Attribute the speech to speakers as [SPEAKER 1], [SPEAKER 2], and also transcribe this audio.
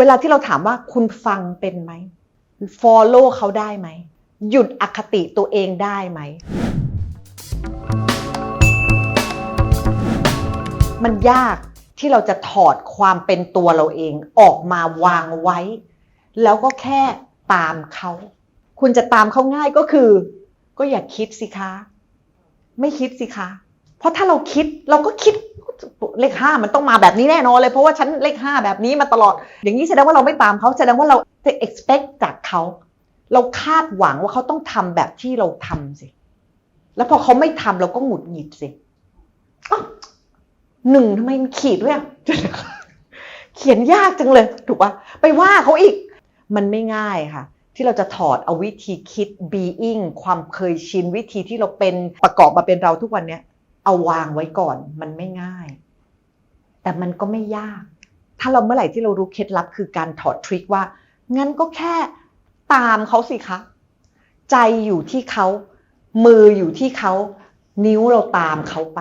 [SPEAKER 1] เวลาที่เราถามว่าคุณฟังเป็นไหม follow เขาได้ไหม หยุดอคติตัวเองได้ไหม มันยากที่เราจะถอดความเป็นตัวเราเองออกมาวางไว้ แล้วก็แค่ตามเขา คุณจะตามเขาง่ายก็คือ ก็อย่าคิดสิคะ ไม่คิดสิคะ เพราะถ้าเราคิดเราก็คิดเลขห้ามันต้องมาแบบนี้แน่นอนเลยเพราะว่าฉันเลขห้าแบบนี้มาตลอด อย่างนี้แสดงว่าเราไม่ตามเขาแสดงว่าเราจะ expect จากเขาเราคาดหวังว่าเขาต้องทำแบบที่เราทำสิ แล้วพอเขาไม่ทำเราก็หงุดหงิดสิอ้าวหนึ่งทำไมมันขีดด้วยอะเขียนยากจังเลย ถูกปะไปว่าเขาอีก มันไม่ง่ายค่ะ ที่เราจะถอดเอาวิธีคิด being ความเคยชินวิธีที่เราเป็นประกอบมาเป็นเราทุกวันเนี้ย เอาวางไว้ก่อน มันไม่ง่าย แต่มันก็ไม่ยาก ถ้าเราเมื่อไหร่ที่เรารู้เคล็ดลับคือการถอดทริคว่า งั้นก็แค่ตามเขาสิคะ ใจอยู่ที่เขา มืออยู่ที่เขา นิ้วเราตามเขาไป